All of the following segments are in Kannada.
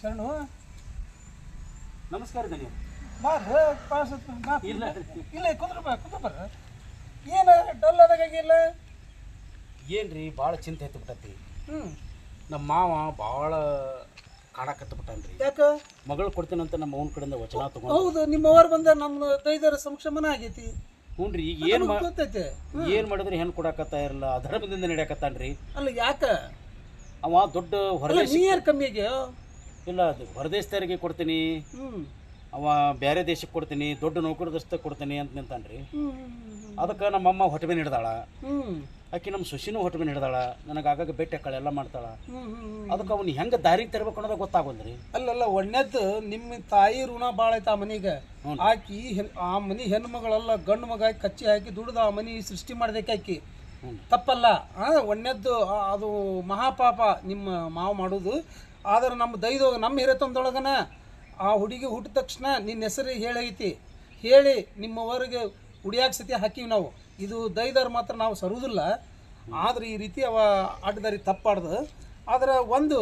ಶರಣು ನಮಸ್ಕಾರ ಧನ್ಯ ಬಾರ ಪಾಸ್ ಇಲ್ಲ. ಇಲ್ಲ ಕುಂದ್ರ ಬಾ ಕುಂದ್ರ ಬರ್ರ ಏನು ಡಲ್ ಆದಾಗಿಲ್ಲ ಏನ್ರಿ ಭಾಳ ಚಿಂತೆ ಐತಿ ಬಿಟ್ಟತಿ. ಹ್ಞೂ ನಮ್ಮ ಮಾವ ಭಾಳ ಕಾಡಕತ್ತ ಬಿಟ್ಟಾನ್ರಿ ಯಾಕ? ಮಗಳು ಕೊಡ್ತೀನಂತ ನಮ್ಮ ಅವನ ಕಡೆಯಿಂದ ವಚನ ತಗೊಂಡ್ ಹೌದು ನಿಮ್ಮವ್ರು ಬಂದ ನಮ್ಮ ದೈದರ ಸಂಕ್ಷಮನ ಆಗೈತಿ. ಹ್ಞೂ ರೀ ಈಗ ಏನು ಮಾ ಗೊತ್ತೈತೆ. ಏನು ಮಾಡಿದ್ರೆ ಹೆಣ್ಣು ಕೊಡಕತ್ತ ಇರಲ್ಲ ಅಧರ್ಮದಿಂದ ನಡೆಯಕತ್ತಾನ್ರಿ. ಅಲ್ಲ ಯಾಕ? ಅವ ದೊಡ್ಡ ಹೊರದೇಶ ನೀರು ಯಾರು ಕಮ್ಮಿ ಇಲ್ಲ ಅದು ಹೊರದೇಶದವರಿಗೆ ಕೊಡ್ತೀನಿ. ಹ್ಞೂ ಅವ ಬೇರೆ ದೇಶಕ್ಕೆ ಕೊಡ್ತೀನಿ ದೊಡ್ಡ ನೌಕರದಸ್ತ ಕೊಡ್ತೀನಿ ಅಂತ ನಿಂತಾನೆ ರೀ ಅದಕ್ಕೆ ನಮ್ಮಮ್ಮ ಹೊಟ್ಟೆ ಮೇಲೆ ಹಿಡ್ದಾಳ. ಆಕೆ ನಮ್ಮ ಸುಶಿನೂ ಹೊಟ್ಟೆ ಮೇಲೆ ಹಿಡ್ದಾಳ. ನನಗೆ ಆಗಾಗ ಬೆಟ್ಟ ಹಾಕಳ ಎಲ್ಲ ಮಾಡ್ತಾಳ. ಅದಕ್ಕೆ ಅವ್ನು ಹೆಂಗೆ ದಾರಿಗೆ ತರಬೇಕು ಅನ್ನೋದು ಗೊತ್ತಾಗೋದ್ರಿ ಅಲ್ಲಲ್ಲ ಒಣ್ಣೆದ್ದು ನಿಮ್ಮ ತಾಯಿ ಋಣ ಭಾಳ ಐತೆ ಆ ಮನೆಗೆ. ಆಕಿ ಆ ಮನೆ ಹೆಣ್ಣು ಮಗಳೆಲ್ಲ ಗಂಡು ಮಗ ಕಚ್ಚಿ ಹಾಕಿ ದುಡ್ದು ಆ ಮನೆ ಸೃಷ್ಟಿ ಮಾಡ್ದಕ್ಕೆ ಆಕಿ. ತಪ್ಪಲ್ಲ ಒಣ್ಣೆದ್ದು ಅದು ಮಹಾಪಾಪ ನಿಮ್ಮ ಮಾವು ಮಾಡೋದು. ಆದ್ರೆ ನಮ್ಮ ದೈದೋಗ ನಮ್ಮ ಹಿರೇತನದೊಳಗನ ಆ ಹುಡುಗಿ ಹುಟ್ಟಿದ ತಕ್ಷಣ ನಿನ್ನ ಹೆಸರು ಹೇಳೈತಿ. ಹೇಳಿ ನಿಮ್ಮವರಿಗೆ ಉಡಿಯಾಕ ಸತಿ ಹಾಕಿವಿ ನಾವು. ಇದು ದೈದರ್ ಮಾತ್ರ ನಾವು ಸರುವುದಿಲ್ಲ ಆದ್ರೆ ಈ ರೀತಿ ಅವ ಅಡ್ಡದಾರಿ ತಪ್ಪಾಡ್ದು. ಆದ್ರೆ ಒಂದು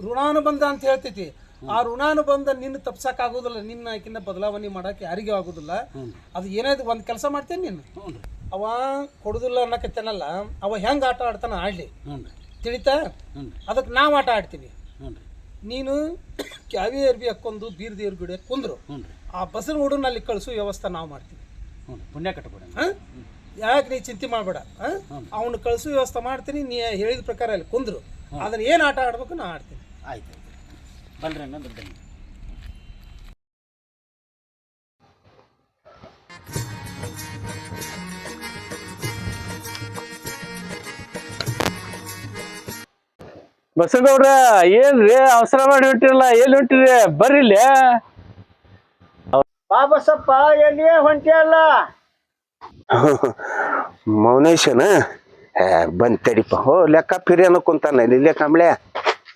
ಋಣಾನುಬಂಧ ಅಂತ ಹೇಳ್ತೈತಿ. ಆ ಋಣಾನುಬಂಧ ನಿನ್ನ ತಪ್ಸಕ್ಕಾಗೋದಿಲ್ಲ ನಿನ್ನ ಆಕಿನ ಬದಲಾವಣೆ ಮಾಡಕ್ಕೆ ಯಾರಿಗೂ ಆಗೋದಿಲ್ಲ. ಅದು ಏನಾಯ್ತು? ಒಂದು ಕೆಲಸ ಮಾಡ್ತೇನೆ ನೀನು. ಅವ ಕೊಡುದಿಲ್ಲ ಅನ್ನಕತ್ತೇನಲ್ಲ. ಅವ ಹೆಂಗೆ ಆಟ ಆಡ್ತಾನ ಆಡಲಿ ತಿಳಿತಾ? ಅದಕ್ಕೆ ನಾವು ಆಟ ಆಡ್ತೀವಿ. ನೀನು ಕ್ಯಾವಿ ಅರ್ಬಿ ಹಾಕ್ಕೊಂಡು ಬೀರ್ ದೇವ್ರ ಗುಡಿ ಕುಂದ್ರು. ಆ ಬಸ್ನ ಹುಡುಗನ ಅಲ್ಲಿ ಕಳಿಸೋ ವ್ಯವಸ್ಥೆ ನಾವು ಮಾಡ್ತೀವಿ. ಪುಣ್ಯ ಕಟ್ಟಬೇಡ ಹಾಂ? ಯಾಕೆ ನೀ ಚಿಂತೆ ಮಾಡಬೇಡ? ಅವನು ಕಳಿಸೋ ವ್ಯವಸ್ಥೆ ಮಾಡ್ತೀನಿ ನೀ ಹೇಳಿದ ಪ್ರಕಾರ ಅಲ್ಲಿ ಕುಂದ್ರು. ಅದನ್ನ ಏನು ಆಟ ಆಡ್ಬೇಕು ನಾ ಆಡ್ತೀನಿ. ಆಯ್ತು ಬಂದ್ರೆ ಅನ್ನೋದು ಬನ್ನಿ ಬಸಗೌಡ್ರ ಏನ್ರಿ ಅವಸರ ಮಾಡಿ ಹೊಂಟಿರಲ್ಲ ಎಲ್ಲಿ ಹೊಂಟಿರಿ? ಬರ್ರಿ ಇಲ್ಲಿ. ಬಾಬಸಪ್ಪ ಎಲ್ಲಿಯೇ ಹೊಂಟಿಯಲ್ಲ ಮೌನೇಶನ? ಏ, ಬಂದ್ ತಡಿಪ. ಹೋ ಲೆಕ್ಕ ಪಿರಿ ಅನ್ನೋ ಕುಂತಾನ ಇಲ್ಲೇ ಕಂಬಳೆ.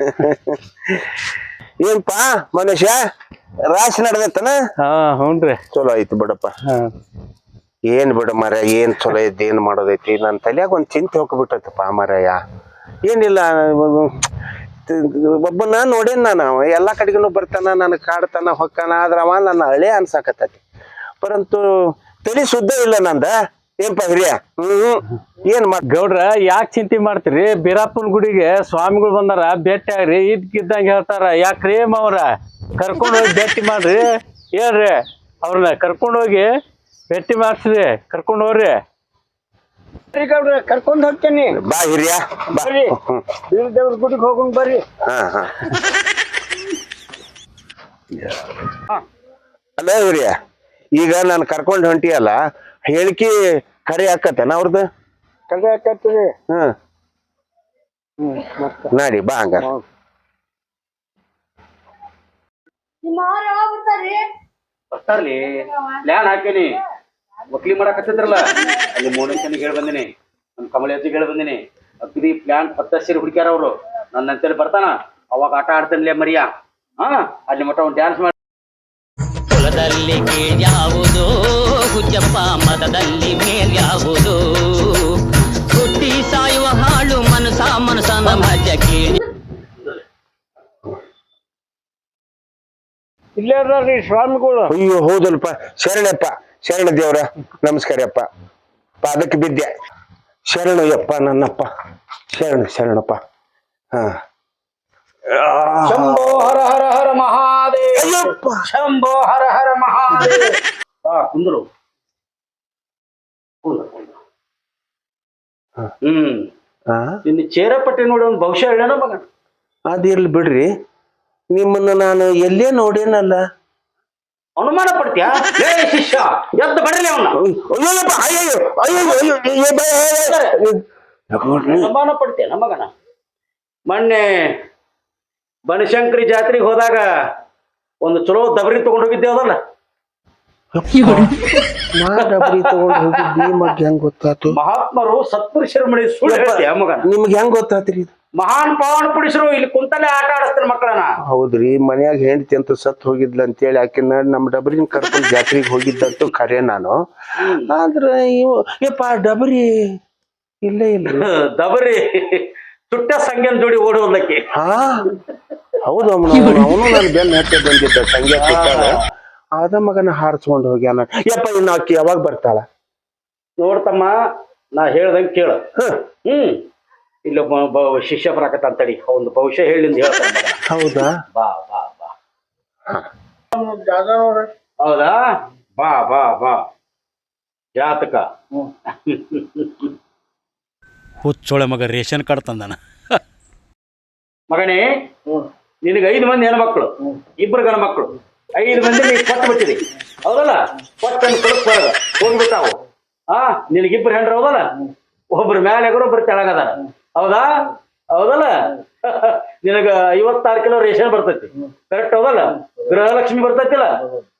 ಏನ್ಪಾ ಮೌನೇಶ? ರಾಶಿ ನಡೆದೈತನ? ಹಾ ಹ್ಞೂನ್ರಿ ಚಲೋ ಆಯ್ತು ಬಿಡಪ್ಪ. ಹಾ. ಏನ್ ಬಿಡ ಮರ ಏನ್ ಚಲೋ ಐತಿ ಏನ್ ಮಾಡೋದೈತಿ? ನನ್ನ ತಲೆಯಾಗ ಒಂದ್ ಚಿಂತೆ ಹೋಗ್ಬಿಟ್ಟೈತಪ್ಪ ಮರಯ್ಯ ಏನಿಲ್ಲ ಒಬ್ಬನ ನೋಡೇನ್ ನಾನು ಎಲ್ಲಾ ಕಡೆಗೂ ಬರ್ತಾನ, ನಾನು ಕಾಡ್ತಾನ, ಹೊಕ್ಕಾನ, ಆದ್ರ ಅವ ನನ್ನ ಹಳೆ ಅನ್ಸಾಕತ್ತೈತಿ. ಪರಂತು ತಲಿ ಸುದ್ದ ಇಲ್ಲ ನಂದ. ಏನ್ಪ ಹಿರಿಯ? ಹ್ಮ್, ಏನ್ ಮಾಡ್ ಗೌಡ್ರ, ಯಾಕೆ ಚಿಂತೆ ಮಾಡ್ತೀರಿ? ಬೀರಪ್ಪನ ಗುಡಿಗೆ ಸ್ವಾಮಿಗಳು ಬಂದಾರ, ಭೇಟಿ ಆಗ್ರಿ, ಇದ್ಕಿದ್ದಂಗ ಹೇಳ್ತಾರ ಯಾಕ್ರಿ ಅವ್ರ? ಕರ್ಕೊಂಡು ಹೋಗಿ ಭೇಟಿ ಮಾಡ್ರಿ, ಹೇಳ್ರಿ, ಅವ್ರನ್ನ ಕರ್ಕೊಂಡು ಹೋಗಿ ಭೇಟಿ ಮಾಡ್ಸ್ರಿ, ಕರ್ಕೊಂಡು ಹೋಗ್ರಿ. ಕರ್ಕೊಂಡ್ ಹೋಗ್ತೇನೆ. ಬಾ ಹಿರಿಯ ಬರ್ರಿ. ಬೀರದೇವ್ರ ದೇವ್ರ ಗುಡಿಗೆ ಹೋಗೋಣ ಬರ್ರಿ. ಹಾ ಹಾ. ಅಲ್ಲ ಹಿರಿಯ ಈಗ ನಾನು ಕರ್ಕೊಂಡ್ ಹೊಂಟಿಯಲ್ಲ ಹೇಳಿಕೆ ಕರೆ ಹಾಕತ್ತೇನ ಅವ್ರದ್ದು ಕರೆ ಹಾಕತ್ತೀರಿ ಹ್ಮ್ ನಾಡಿ ಬಾ ಹಂಗ. ಬರ್ತಾರ್ಲಿ. ಪ್ಲ್ಯಾನ್ ಹಾಕೇನಿ. ವಕೀಲಿ ಮಾಡಕತ್ತಿದ್ರಲ್ಲ ಅಲ್ಲಿ ಮೋನಿಕನಿಗೆ ಹೇಳಿ ಬಂದಿನಿ ನಮ್ಮ ಕಮಲ ಅಜ್ಜಿಗೆ ಹೇಳಿ ಬಂದಿನಿ. ಅಗ್ದಿ ಪ್ಲಾನ್ ಪತ್ತ ಸೇರಿ ಹುಡುಕ್ಯಾರ ಅವರು. ನನ್ನ ಅಂತೇಳಿ ಬರ್ತಾನ. ಅವಾಗ ಆಟ ಆಡ್ತಾನಲೇ ಮರಿಯ? ಹಾ, ಅಲ್ಲಿ ಮಟ್ಟ ಒಂದು ಡ್ಯಾನ್ಸ್ ಮಾಡಿ ಕುಲದಲ್ಲಿ ಕೀಳ್ಯಾವುದು ಹುಚ್ಚಪ್ಪ ಮತದಲ್ಲಿ ಮೇಲ್ಯಾವುದು ಸಾಯುವ ಹಾಳು ಮನಸ ಮನಸನ ನಮ್ಮ ಕೀಳ್ ಇಲ್ಲೇ ಅದಾರ್ರಿ ಸ್ವಾಮಿಗಳು ಅಯ್ಯೋ ಹೌದಲ್ಪ ಶರಣಪ್ಪ. ಶರಣ ದೇವ್ರ ನಮಸ್ಕಾರಪ್ಪ ಪಾದಕ್ಕೆ ಬಿದ್ದೆ. ಶರಣು ಯಪ್ಪ ನನ್ನಪ್ಪ. ಶರಣ ಶರಣಪ್ಪ. ಹಾ. ಶಂಭೋ ಹರ ಹರ ಹರ ಮಹಾದೇವ. ಅಯ್ಯಪ್ಪ. ಶಂಭೋ ಹರ ಹರ ಮಹಾದೇವ. ಬಾ ಕುಂದ್ರು. ಕುಂದ್ರು, ಕುಂದ್ರು. ಹ್ಮ್. ಹಾ? ನಿನ್ನ ಚೇರಪಟ್ಟಿ ನೋಡಿ ಒಂದು ಭವಿಷ್ಯ ಹೇಳೋಣ ಮಗ ಅದಿರ್ಲಿ ಬಿಡ್ರಿ. ನಿಮ್ಮನ್ನ ನಾನು ಎಲ್ಲೇ ನೋಡೇನಲ್ಲ ಅನುಮಾನ ಪಡ್ತೀಯಾ ಏ ಶಿಷ್ಯ ಎದ್ದು ಬಡಲಿ ಅವನ್ನ ಅಯ್ಯೋ ಅಯ್ಯೋ ಅಯ್ಯೋ ಅಯ್ಯೋ ನೋಡ್ರಿ ಅನುಮಾನ ಪಡ್ತೀಯ ಮಗನ ಮೊನ್ನೆ ಬನಶಂಕರಿ ಜಾತ್ರೆಗೆ ಹೋದಾಗ ಒಂದು ಚಲೋ ದಬರಿ ತಗೊಂಡು ಹೋಗಿದ್ದೇವಲ್ಲ ಡಬ್ರಿ ತಗೊಂಡ್ ಹೋಗಿದ್ದಿ ಮಗ್ ಹೆಂಗ್ ಗೊತ್ತಾತು ಮಹಾತ್ಮರು ಸತ್ಪುರುಷರ ಮನೆ ಸುಳ್ಳು ಮಗನ ನಿಮ್ಗೆ ಹೆಂಗ್ ಗೊತ್ತಾತ್ರಿ ಇದು? ಮಹಾನ್ ಪಾವನ ಪುಡಿಸ್ರು ಇಲ್ಲಿ ಕುಂತಲ್ಲೇ ಆಟ ಆಡಿಸ್ತಾರೆ ಮಕ್ಕಳನ್ನ. ಹೌದ್ರಿ ಮನ್ಯಾಗ ಹೆಂಡತಿ ಅಂತ ಸತ್ ಹೋಗಿದ್ಲ ಅಂತೇಳಿ ಆಕಿನ ನಮ್ ಡಬರಿನ ಕರ್ಕೊಂಡು ಜಾತ್ರೆಗೆ ಹೋಗಿದ್ದಂತ ಕರೆ ನಾನು. ಆದ್ರೆ ಇವು ಯಪ್ಪ ಡಬರಿ ಇಲ್ಲೇ ಇಲ್ಲ ಡಬರಿ. ತುಟ್ಟ ಸಂಘನ್ ಜೋಡಿ ಓಡೋದಕ್ಕೆ ಹಾ ಹೌದು ಅವನು ನನ್ನ ಬೆನ್ನ ಹತ್ತಿ ಬಂದಿದ್ದ ಸಿಕ್ಕಾಗ ಅದ ಮಗನ ಹಾರಿಸ್ಕೊಂಡು ಹೋಗ್ಯಾನ. ಯಪ್ಪ ಇನ್ನು ಆಕಿ ಯಾವಾಗ ಬರ್ತಾಳ? ನೋಡ್ತಮ್ಮ ನಾ ಹೇಳ್ದಂಗೆ ಕೇಳು. ಹ್ಮ್. ಇಲ್ಲೊಬ್ಬ ಬ- ಶಿಷ್ಯ ಬರಾಕತ್ತ ಅಂತಡಿ ಒಂದು ಭವಿಷ್ಯ ಹೇಳಿಂದ ಹೇಳ್ತಾನೆ ಹೌದಾ? ಬಾ ಬಾ ಬಾ. ಹೌದಾ? ಬಾ ಬಾ ಬಾ. ಜಾತಕ. ಹುಚ್ಚೊಳೆ ಮಗ ರೇಷನ್ ಕಾರ್ಡ್ ತಂದಾನ. ಮಗನೇ ನಿನಗೆ ಐದು ಮಂದಿ ಹೆಣ್ಮಕ್ಳು ಇಬ್ರು ಗಣ ಮಕ್ಕಳು ಐದು ಮಂದಿ ನೀ ಕೊಟ್ಟು ಬಿಟ್ಟಿದಿ. ಹೌದಲ್ಲ? ಕೊಟ್ಟನ್ನು ಕೊಡಕ್ ಹೋಗ್ಬಿಟ್ಟಾವು. ಆ ನಿನಗಿಬ್ರು ಹೆಂಡ್ರು ಹೌದಲ್ಲ? ಒಬ್ರು ಮ್ಯಾಲೆ ಒಬ್ರು ಕೆಳಗದಾರ ಹೌದಾ? ಹೌದಲ್ಲ? ನಿನಗ ಐವತ್ತಾರು ಕಿಲೋ ರೇಷನ್ ಬರ್ತೈತಿ. ಕರೆಕ್ಟ್ ಹೌದಲ್ಲ? ಗೃಹಲಕ್ಷ್ಮಿ ಬರ್ತೈತಿಲ್ಲ?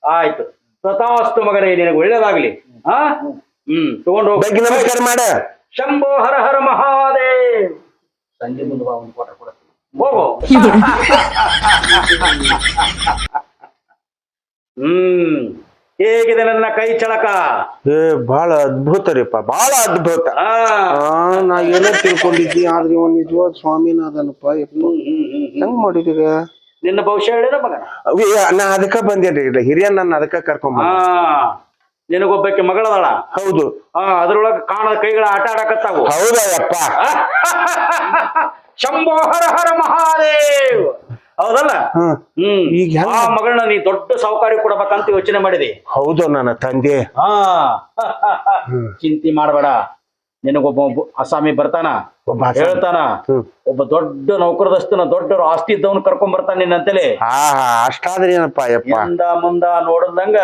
ಆಯ್ತು. ಸತಾವಸ್ತು ಮಗನೇ ನಿನಗೆ ಒಳ್ಳೇದಾಗ್ಲಿ. ಹಾ ಹ್ಮ್ ತಗೊಂಡು ಹೋಗಿ. ನಮಸ್ಕಾರ ಮಾಡ. ಶಂಭೋ ಹರ ಹರ ಮಹಾದೇವ್. ಸಂಜೆ ಮುಂದೆ ಬಾ ಒಂದು ಫೋಟೋ ಕೊಡ. ಹೋಗೋ. ಹ್ಮ್. ಹೇಗಿದೆ ನನ್ನ ಕೈ ಚಳಕ? ಏ ಬಹಳ ಅದ್ಭುತ ರೀಪ್ಪ ಬಹಳ ಅದ್ಭುತ. ಆ, ನಾ ಏನೋ ತಿಳ್ಕೊಂಡಿದ್ದಿ ಆದ್ರೆ ಒಂದು ನಿಜವಾದ ಸ್ವಾಮಿನಾದನಪ್ಪ ಯಪ್ಪ. ಹೆಂಗ್ ಮಾಡಿದೀರ ನಿನ್ನ ಭವಿಷ್ಯ ಹೇಳಿದ ಮಗನ? ಅವಿ, ನಾ ಅದಕ್ಕ ಬಂದೇನ್ರಿ ಇಲ್ಲ ಹಿರಿಯ ನನ್ನ ಅದಕ್ಕ ಕರ್ಕೊಂಡ್ ಬಂದ. ನಿನಗೊಬ್ಬಕ್ಕೆ ಮಗಳದಳ ಹೌದು. ಆ ಅದ್ರೊಳಗ ಕಾಣದ ಕೈಗಳ ಆಟ ಆಡಕತ್ತಾವು. ಹೌದಾ ಯಪ್ಪ. ಶಂಭೋ ಹರ ಹರ ಮಹಾದೇವ್. ಹೌದಲ್ಲ? ಹ್ಮ್ ಹ್ಮ್. ಈಗ ಹೆಂಗ? ಆ ಮಗಳನ್ನ ನೀ ದೊಡ್ಡ ಸಾವುಕಾರಿ ಕೊಡಬೇಕಂತ ಯೋಚನೆ ಮಾಡಿದೆ. ಹೌದು ನನ್ನ ತಂದೆ. ಹಾ. ಚಿಂತೆ ಮಾಡಬೇಡ. ನಿನಗೊಬ್ಬ ಒಬ್ಬ ಅಸಾಮಿ ಬರ್ತಾನ? ಒಬ್ಬ ಅಸಾಮಿ. ಹೇಳ್ತಾನ? ಹ್ಮ್. ಒಬ್ಬ ದೊಡ್ಡ ನೌಕರದಸ್ತನ ದೊಡ್ಡ ಆಸ್ತಿ ಇದ್ದವನ್ ಕರ್ಕೊಂಡ್ ಬರ್ತಾನ ಅಂತೇಳಿ. ಆಹಾ ಅಷ್ಟಾದ್ರೆ ಏನಪ್ಪ ಯಪ್ಪ? ಹಿಂದ ಮುಂದ ನೋಡದಂಗ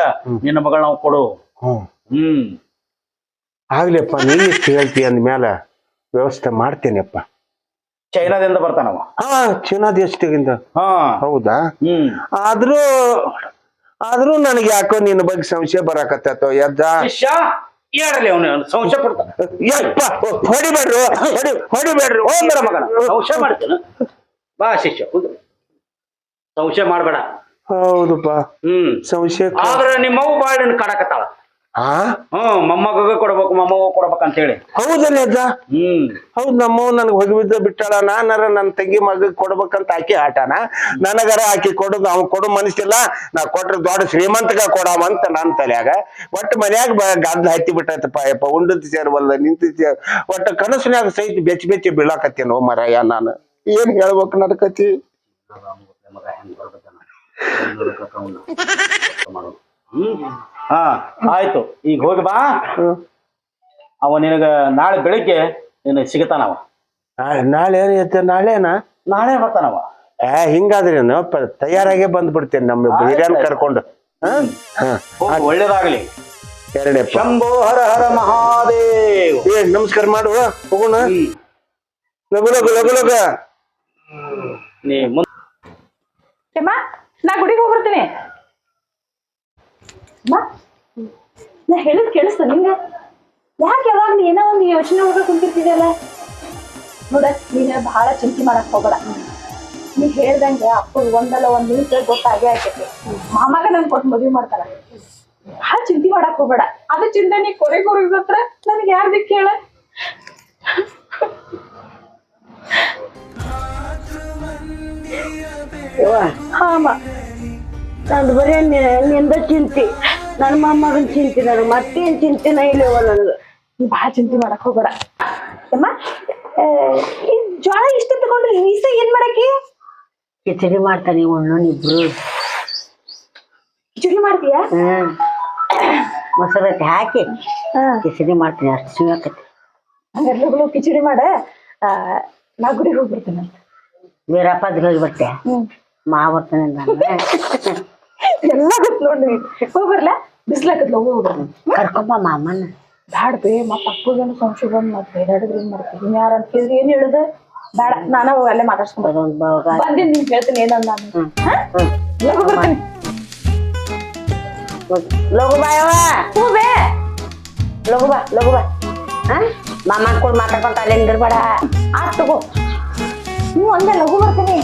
ನಿನ್ನ ಮಗಳ ನಾವು ಕೊಡು. ಹ್ಮ್. ಹ್ಮ್. ಆಗ್ಲಿಪ್ಪ ನೀ ಇಷ್ಟು ಹೇಳ್ತಿ ಅಂದ್ಮೇಲೆ ವ್ಯವಸ್ಥೆ ಮಾಡ್ತೇನೆಪ್ಪ. ಚೈನಾದಿಂದ ಬರ್ತಾನವ. ಹಾ ಚೀನಾ ದೇಶದಿಂದ ಹಾ. ಹೌದಾ? ಹ್ಮ್. ಆದ್ರೂ ಆದ್ರೂ ನನಗೆ ಯಾಕೋ ನಿನ್ನ ಬಗ್ಗೆ ಸಂಶಯ ಬರಾಕತ್ತೋ ಯಜ್ಜ. ಶಿಷ್ಯ ಅವನು ಸಂಶಯ ಪಡ್ತಾನ ಯಪ್ಪ ಹೊಡಿಬೇಡ್ರು ಹೊಡಿ ಹೊಡಿಬೇಡ್ರು ಹೋಗ್ಬೇಡ ಮಗನ. ಸಂಶಯ ಮಾಡ್ತೇನೆ. ಬಾ ಶಿಷ್ಯ ಕುಂದ್ರು ಸಂಶಯ ಮಾಡ್ಬೇಡ. ಹೌದಪ್ಪ. ಹ್ಮ್. ಸಂಶಯ ಆದ್ರೆ ನಿಮ್ಮವ್ವ ಬಾಳ್ ಕಾಡಕತ್ತಾಳ ಹಾ ಹ್ಮ್ ಮೊಮ್ಮಗ ಕೊಡ್ಬೇಕು ಮೊಮ್ಮಗ ಅಂತ ಹೇಳಿ. ಹೌದಲ್ಲ ಅಜ್ಜ? ಹ್ಮ್. ಹೌದ್ ನಮ್ಮ ನನಗೆ ಹೋಗಿ ಬಿದ್ದ ಬಿಟ್ಟಾಳ. ನಾನರ ನನ್ನ ತಂಗಿ ಮಗ ಕೊಡ್ಬೇಕಂತ ಆಕಿ ಆಟನ. ನನಗರ ಆಕಿ ಕೊಡೋದು ಅವ್ ಕೊಡು ಮನಸ್ಸಿಲ್ಲ. ನಾ ಕೊಟ್ರ ದೊಡ್ಡ ಶ್ರೀಮಂತಗ ಕೊಡಾವಂತ ನನ್ನ ತಲೆಯಾಗ. ಒಟ್ಟು ಮನ್ಯಾಗ ಗದ್ದ ಹತ್ತಿ ಬಿಟ್ಟೈತಪ್ಪ ಯಪ್ಪ ಉಂಡದ್ ಸೇರ್ವಲ್ಲ ನಿಂತ ಸೇರ್ ಒಟ್ಟ ಕನಸಿನ್ಯಾಗ ಸಹಿತ ಬೆಚ್ಚ ಬೆಚ್ಚಿ ಬೀಳಾಕತ್ತೇನೋ ಮರಯ್ಯ ನಾನು. ಏನ್ ಹೇಳ್ಬೇಕು ನಡ್ಕತಿ ಹಾ ಆಯ್ತು. ಈಗ ಹೋಗಿ ಬಾ. ಅವ ನಿನಗ ನಾಳೆ ಬೆಳಿಗ್ಗೆ ನಿನ್ನ ಸಿಗತಾನವ ನಾಳೆ ನಾಳೆ ಏನ್ ನಾಳೆನಾ? ನಾಳೆ ಬರ್ತಾನವ ಏ ಹಿಂಗಾದ್ರೆ ತಯಾರಾಗೆ ಬಂದ್ ಬಂದ್ಬಿಡ್ತೇನೆ ನಮ್ಮ ಹಿರಿಯನ್ ಕರ್ಕೊಂಡು. ಹಾ? ಹಾ ಹೋಗಿ ಒಳ್ಳೇದಾಗ್ಲಿ. ಎರಡಪ್ಪ ಶಂಭೋ ಹರ ಹರ ಮಹಾದೇವ್. ಏ ನಮಸ್ಕಾರ ಮಾಡು ಹೋಗೋಣ. ಲಗು ಲಗು ಲಗು ಲಗ ನೀ ಮುಂದ ನಾ ಗುಡಿಗೆ ಹೋಗ್ಬರ್ತೀನಿ. ನಾ ಹೇಳಿದ್ ಕೇಳಿಸ್ತ ನಿಂಗೆ? ಯಾಕೆ ಯಾವಾಗ ನೀ ಏನೋ ಒಂದು ಯೋಚನೆ ಒಳಗೆ ಕುಂತಿರ್ತಿದ್ಯಲ್ಲ ನೋಡ ನೀನ ಬಹಳ ಚಿಂತೆ ಮಾಡಕ್ ಹೋಗಬೇಡ. ನೀ ಹೇಳ್ದಂಗೆ ಅಪ್ಪ ಒಂದಲ್ಲ ಒಂದ್ ನಿಮಿಷ ಗೊತ್ತಾಗೇ ಆಕೈತಿ ಮಾಮಾಗ ನನ್ ಕೊಟ್ಟು ಮದ್ವಿ ಮಾಡ್ತಾರ. ಬಹಳ ಚಿಂತೆ ಮಾಡಕ್ ಹೋಗಬೇಡ. ಅದ ಚಿಂತೆ ನೀ ಕೊರೆ ಕೊರಗತ್ರ ನನ್ಗೆ ಯಾರ್ ಕೇಳ ಹೇಳ? ಹಾ ಅಮ್ಮ. ನಂದು ಬರೀ ನಿಂದ ಚಿಂತೆ. ನನ್ನ ಮೊಮ್ಮಗನ್ ಚಿಂತೆ ನನಗೆ ಮತ್ತೇನ್ ಚಿಂತೆನ ಇಲ್ಲವ ನನಗೆ ನೀ ಬಹಳ ಚಿಂತೆ ಮಾಡಕ್ ಹೋಗ್ಬೇಡ. ಅಮ್ಮ ಜೋಳ ಇಷ್ಟ ತಗೊಂಡ್ರಿ ಈಸ ಏನ್ ಮಾಡಕ್ಕೆ? ಕಿಚಡಿ ಮಾಡ್ತಾನೆ ಉಣ್ಣು ಇಬ್ರು. ಕಿಚಡಿ ಮಾಡ್ತೀಯಾ? ಮೊಸರ ಮೊಸರತ್ತಿ ಹಾಕಿ ಕಿಚಡಿ ಮಾಡ್ತೀನಿ ಅಷ್ಟು ಸಿಗಕತ್ತಿ ಹಂಗಾರೆ ಕಿಚಡಿ ಮಾಡ ನಾ ಗುಡಿಗೆ ಹೋಗ್ಬಿಡ್ತೀನಿ ಅಂತ ವೀರಪ್ಪದ್ಗೆ ಹೋಗಿ ಬರ್ತೆ? ಮಾ ಬರ್ತಾನೆ ನಾನು ಎಲ್ಲ ಗೊತ್ತು ನೋಡಿ ಹೋಗ್ಬರ್ಲ ಬಿಸ್ಲಾಕತ್ಲ? ಹೋಗ್ರಿ ಕರ್ಕೊಂಬ ಮಾಮನ. ಬ್ಯಾಡ ಬೇ ಮತ್ತೆ ಅಪ್ಪಗೇನು ಸಂಶಯ ಬಂದು ಮತ್ತೆ ಬೇಡಾಡಿದ್ರೆ ಏನು ಮಾಡ್ತೀನಿ ಯಾರ ಅಂತ ಕೇಳಿದ್ರೆ ಏನ್ ಹೇಳುದು? ಬೇಡ ನಾನ ಹೋಗಿ ಅಲ್ಲೇ ಮಾತಾಡ್ಸ್ಕೊಂಡ್ ಅದೊಂದು ನಿಮ್ಗೆ ಹೇಳ್ತೀನಿ ಏನಂದ ನಾನು. ಹಾ? ಹೋಗ್ ಬರ್ತೀನಿ. ಲಗು ಬಾ ಯವ್ವ. ಹ್ಞೂ ಬೇ. ಲಗು ಬಾ ಲಗು ಬಾ. ಹಾ? ಮಾಮ ಕೂಡ ಮಾತಾಡ್ಕೊಂತ ಅಲ್ಲೇ ನಿಂದಿರ್ಬೇಡ. ಆತ್ ತಗೋ. ಹ್ಞೂ ಅಂದೆ ಲಘು ಬರ್ತೀನಿ.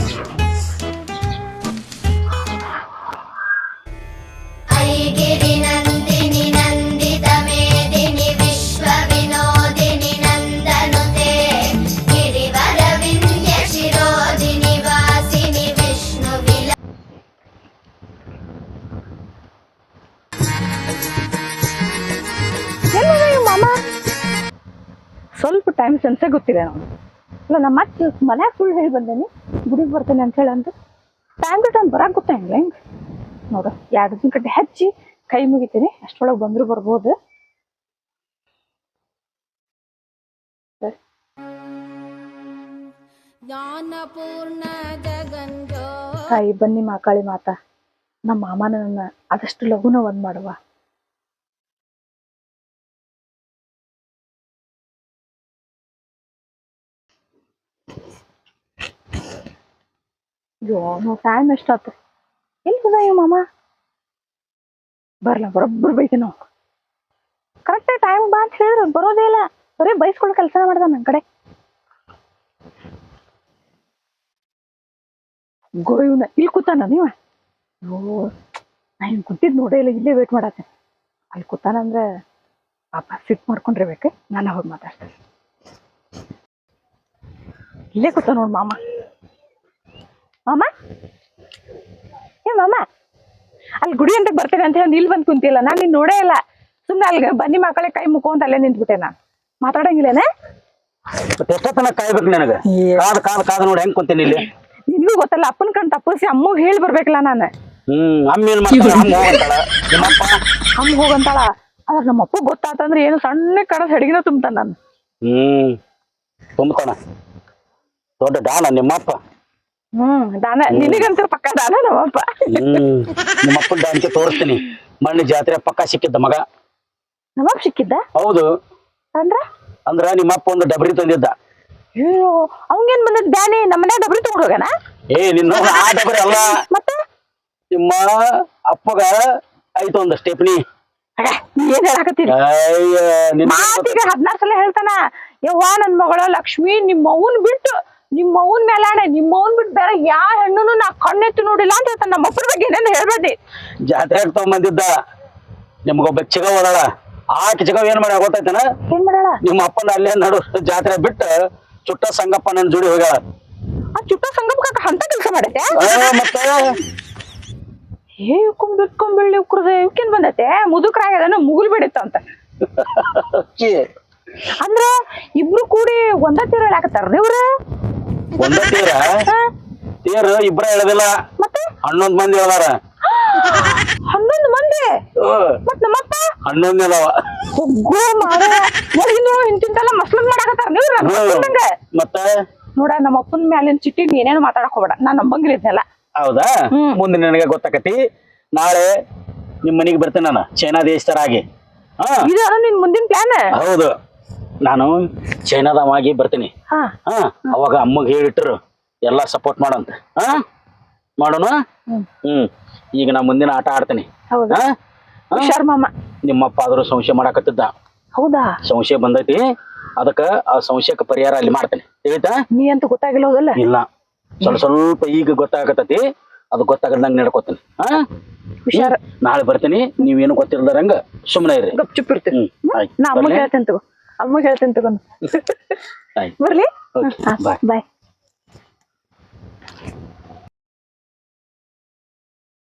ಸೆನ್ಸೇ ಗೊತ್ತಿಲ್ಲ ನಾನು ಅಲ್ಲ ನಮ್ಮ ಅತ್ತ ಮನ್ಯಾಗ ಸುಳ್ಳು ಹೇಳಿ ಬಂದೇನಿ. ಗುಡಿಗೆ ಬರ್ತೇನೆ ಅಂತ ಹೇಳಿ ಅಂತ ಟೈಮ್ ಟೈಮ್ ಬರಕ್ಕೆ ಗೊತ್ತ ಹೆಂಗ? ಹೆಂಗೆ? ನೋಡ ಎರಡು ದಿನ ಕಟ್ಟಿ ಹಚ್ಚಿ ಕೈ ಮುಗಿತೀನಿ. ಅಷ್ಟೊಳಗೆ ಬಂದರೂ ಬರ್ಬೋದು. ತಾಯಿ ಬನ್ನಿ ಮಾಕಾಳಿ ಮಾತಾ. ನಮ್ಮ ಮಾಮನ ನನ್ನ ಆದಷ್ಟು ಲಘುನ ಒಂದ್ ಮಾಡುವ. ಅಯ್ಯೋ, ನಾವು ಟೈಮ್ ಎಷ್ಟಾತು ಎಲ್ಲಿ ಹೋದ ಇವ್ ಮಾಮ? ಬರಲ್ಲ ಬರೋಬ್ಬರು ನಾವು. ಕರೆಕ್ಟ್ ಟೈಮ್ ಬಾ ಅಂತ ಹೇಳಿದ್ರು, ಬರೋದೇ ಇಲ್ಲ. ಬರೀ ಬೈಸ್ಕೊಳ್ಳೋ ಕೆಲಸ ಮಾಡ್ದ ನನ್ನ ಕಡೆ. ಗೋವಿನ ಇಲ್ಲಿ ಕೂತಾನ ನೀವ? ಅಯ್ಯೋ, ನಾ ಹಿಂಗೆ ಕುಂತಿದ್ ನೋಡೇ ಇಲ್ಲ, ಇಲ್ಲೇ ವೇಟ್ ಮಾಡತ್ತೆ ಅಲ್ಲಿ ಕೂತಾನಂದ್ರೆ ಪಾಪ ಸಿಟ್ ಮಾಡ್ಕೊಂಡಿರ್ಬೇಕು ನಾನು ಹೋಗಿ ಮಾತಾಡ್ತೇನೆ. ಇಲ್ಲೇ ಕೂತ ನೋಡಿ ಮಾಮ. ಮಾಮ? ಏ ಮಾಮ? ಅಲ್ಲಿ ಗುಡಿ ಅಂತ ಬರ್ತೇನೆ ಅಂತ ಹೇಳಿ ಇಲ್ಲಿ ಬಂದು ಕುಂತಿಲ್ಲ ನಾನು ನಿನ್ ನೋಡೇ ಇಲ್ಲ. ಸುಮ್ಮನೆ ಅಲ್ಲಿಗೆ ಬನ್ನಿ ಮಕ್ಕಳೇ ಕೈ ಮುಕ್ಕೊಂತ ಅಲ್ಲೇ ನಿಂತ್ಬಿಟ್ಟೆ ನಾನು ಮಾತಾಡಂಗಿಲ್ಲೇನೆ? ಮತ್ತೆ ತನಕ ಕಾಯ್ಬೇಕು ನನಗೆ? ಕಾಡ ಕಾದ್ ಕಾದ್ ನೋಡಿ ಹೆಂಗ್ ಕುಂತೀನಿ ಇಲ್ಲಿ. ನಿನಗೂ ಗೊತ್ತಲ್ಲ ಅಪ್ಪನ ಕಣ್ ತಪ್ಪಿಸಿ ಅಮ್ಮಗ್ ಹೇಳಿ ಬರ್ಬೇಕಲ್ಲ ನಾನು. ಹ್ಮ್ ಅಮ್ಮ ಏನ್ ಮಾಡ್ತಾಳ? ಅಮ್ಮ ಹೋಗಂತಾಳ ನಿಮ್ಮಪ್ಪ? ಅಮ್ಮ ಹೋಗಂತಾಳ ಆದ್ರೆ ನಮ್ಮ ಅಪ್ಪ ಗೊತ್ತಾತಂದ್ರೆ ಏನು ಸಣ್ಣ ಕಡ ಹೆಡಿಗಿನ ತುಂಬ್ತಾನ ನಾನು. ಹ್ಮ್ ತುಂಬ್ತಾನ. ದೊಡ್ಡ ಡಾನ ನಿಮ್ಮಪ್ಪ. ಹ್ಮ್ ದಾನ. ನಿನಗಂತೂ ಪಕ್ಕ ದಾನ ನಮ್ಮಪ್ಪ. ಹ್ಮ್. ನಿಮ್ಮಪ್ಪನ ತೋರಿಸ್ತೀನಿ. ಮಣ್ಣ ಜಾತ್ರೆ ಪಕ್ಕ ಸಿಕ್ಕಿದ್ದ ಮಗ. ನಮ್ಮಪ್ಪ ಸಿಕ್ಕಿದ್ದ? ಹೌದು. ಅಂದ್ರ? ಅಂದ್ರ ನಿಮ್ಮಪ್ಪ ಒಂದು ಡಬರಿ ತಂದಿದ್ದ. ಅಯ್ಯೋ ಅವಂಗೇನ್ ಬಂದದ್ ಬ್ಯಾನಿ ನಮ್ಮನೆ ಡಬ್ರಿ ತಗೊಂಡ್ ಏ ನಿನ್ನ ಆ ಡಬರಿ ಅಲ್ಲ. ಮತ್ತೆ? ನಿಮ್ಮ ಅಪ್ಪಗ ಆಯ್ತು ಒಂದು ಸ್ಟೆಪ್ನಿ. ನೀ ಏನ್ ಹೇಳಾಕತ್ತೀರಿ? ಅಯ್ಯ ನಿನ್ನ ಮಾತಿಗೆ ಹದಿನಾರು ಸಲ ಹೇಳ್ತಾನ ಯವ್ವ ನನ್ ಮಗಳ ಲಕ್ಷ್ಮಿ ನಿಮ್ಮ ಅವನ್ ಬಿಟ್ಟು ನಿಮ್ಮ ಮೇಲೆ ಮೇಲಾಣೆ ನಿಮ್ಮ ಅವನ್ ಬಿಟ್ಟು ಬೇರೆ ಯಾವ ಹೆಣ್ಣು ನಾ ಕಣ್ಣೆತ್ತು ನೋಡಿಲ್ಲ ಅಂತ ಹೇಳ್ತಾನೆ. ನಮ್ಮ ಅಪ್ಪನ ಬಗ್ಗೆ ಏನೇನು ಹೇಳ್ಬೇಡಿ. ಜಾತ್ರೆಗೆ ತಗೊಂಬಂದಿದ್ದ ನಿಮ್ಗೊಬ್ಬ ಚಿಗವ್ ಅದಾಳ ಆ ಚಿಗವ್ ಏನ್ ಮಾಡ ಗೊತ್ತೈತನ ಏನ್ ಮಾಡಾಳ ನಿಮ್ಮ ಅಪ್ಪನ ಅಲ್ಲೇ ನಡು ಜಾತ್ರೆ ಬಿಟ್ಟು ಚುಟ್ಟ ಸಂಗಪ್ಪ ನನ್ನ ಜೋಡಿ ಹೋಗ್ಯಾಳ. ಆ ಚುಟ್ಟ ಸಂಗಪ್ಪ ಹಂತ ಕೆಲಸ ಮಾಡೈತೆ ಹೇ ಮತ್ತೆ? ಏ ಇವ್ಕೊಂಡ್ ಬಿಟ್ಕೊಂಡ್ ಬೆಳ್ಳಿ ಉಕ್ರದೆ ಇವಕ್ಕೇನ್ ಬಂದೈತೆ ಮುದುಕರಾಗ್ಯದನ ಮುಗುಲ್ ಬಿಡಿತ್ತ ಅಂತ. ಅಕ್ಕಿ ಅಂದ್ರ ಇಬ್ರು ಕೂಡಿ ಒಂದ ತೀರ ದೇವ್ರ ಇವ್ರ? ಒಂದ ತೇರ? ತೀರ ಇಬ್ರ ಹೇಳದಿಲ್ಲ. ಮತ್ತೆ? ಹನ್ನೊಂದ್ ಮಂದಿ ಹೇಳಾರ ಹನ್ನೊಂದು ಮಂದಿ? ಮತ್ ನಮ್ಮಪ್ಪ? ಹನ್ನೊಂದ್ ಅದಾವ. ಹೋಗೋ ಮಾರ ಒಳಗಿನ ಇಂತಿಂತೆಲ್ಲ ಮಸ್ಲನ್ ಮಾಡಾಕತ್ತಾರ. ನೀವು. ಮತ್ತೆ? ನೋಡ ನಮ್ಮ ಅಪ್ಪನ ಮ್ಯಾಲಿನ ಚಿಟ್ಟಿ ಏನೇನು ಮಾತಾಡಕ್ ಹೋಗ್ಬೇಡ. ನಾನ್ ನಂಬಂಗಿಲ್ಲ ಇದ್ನೆಲ್ಲ ಹೌದಾ? ಮುಂದೆ ನನಗೆ ಗೊತ್ತಾಕತಿ. ನಾಳೆ ನಿಮ್ ಮನೆಗೆ ಬರ್ತೇನೆ ನಾನು. ಚೈನಾ ದೇಶದರಾಗಿ ಇದು ನಿನ್ ಮುಂದಿನ ಪ್ಲಾನ್ ಹೌದು. ನಾನು ಚೈನಾದವಾಗಿ ಬರ್ತೀನಿ. ಹಾ. ಹಾ ಅವಾಗ ಅಮ್ಮಗೆ ಹೇಳಿಟ್ರು ಎಲ್ಲ ಸಪೋರ್ಟ್ ಮಾಡಂತ. ಹಾ ಮಾಡೋಣ? ಹ್ಮ್. ಈಗ ನಾ ಮುಂದಿನ ಆಟ ಆಡ್ತೀನಿ. ಹೌದಾ? ಹಾ ಹಾ? ಹುಷಾರ್ ಮಾಮ. ನಿಮ್ಮಪ್ಪ ಆದ್ರೂ ಸಂಶಯ ಮಾಡಾಕತ್ತಿದ್ದ. ಹೌದಾ? ಸಂಶಯ ಬಂದೈತಿ. ಅದಕ್ಕ ಆ ಸಂಶಯಕ್ಕೆ ಪರಿಹಾರ ಅಲ್ಲಿ ಮಾಡ್ತೇನೆ. ತಿಳಿತಾ? ನೀ ಅಂತ ಗೊತ್ತಾಗಿಲ್ಲ ಹೌದಲ್ಲ ಇಲ್ಲ. ಸ್ವಲ್ಪ ಸ್ವಲ್ಪ ಈಗ ಗೊತ್ತಾಗತೈತಿ. ಅದು ಗೊತ್ತಾಗದಂಗ ನಡ್ಕೋತೀನಿ. ಹಾ? ಹುಷಾರ್. ನಾಳೆ ಬರ್ತೀನಿ. ನೀವೇನು ಗೊತ್ತಿಲ್ದಾರಂಗ ಸುಮ್ಮನೆ ಇರ್ರಿ ಗಪ್ ಚುಪ್ ಇರ್ತೀನಿ ಹ್ಮ್. ಆಯ್ತು. ನಾ ಅಮ್ಮ ಬರ್ಲೇ? ಹೇಳ್ತೇನೆ ತಗೋ. ಅಮ್ಮ ಹೇಳ್ತೀನಿ ತಗೊಂಡು. ಬರ್ಲಿ. ಬಾಯ್